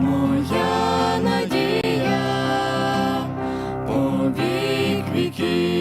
Моя надія по вік віки.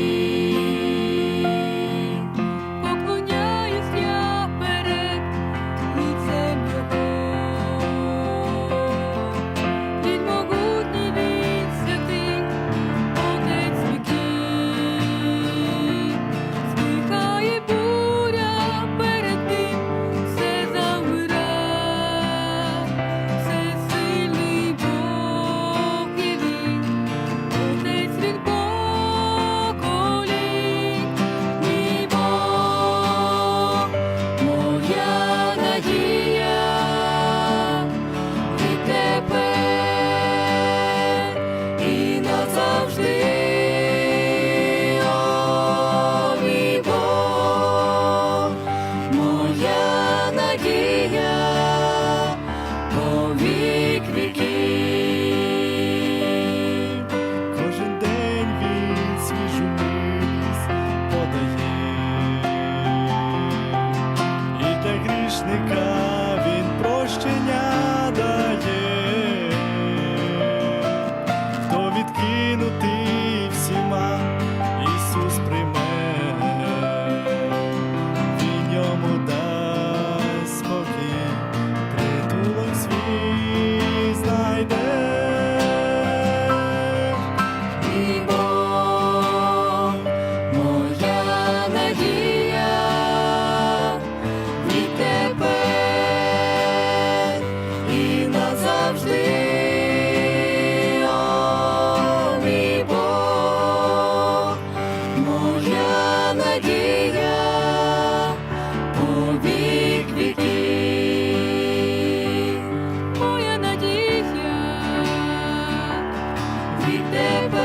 Грішника він прощення і назавжди, О, мій Бог, моя надія по вік віки, моя надія від тебе.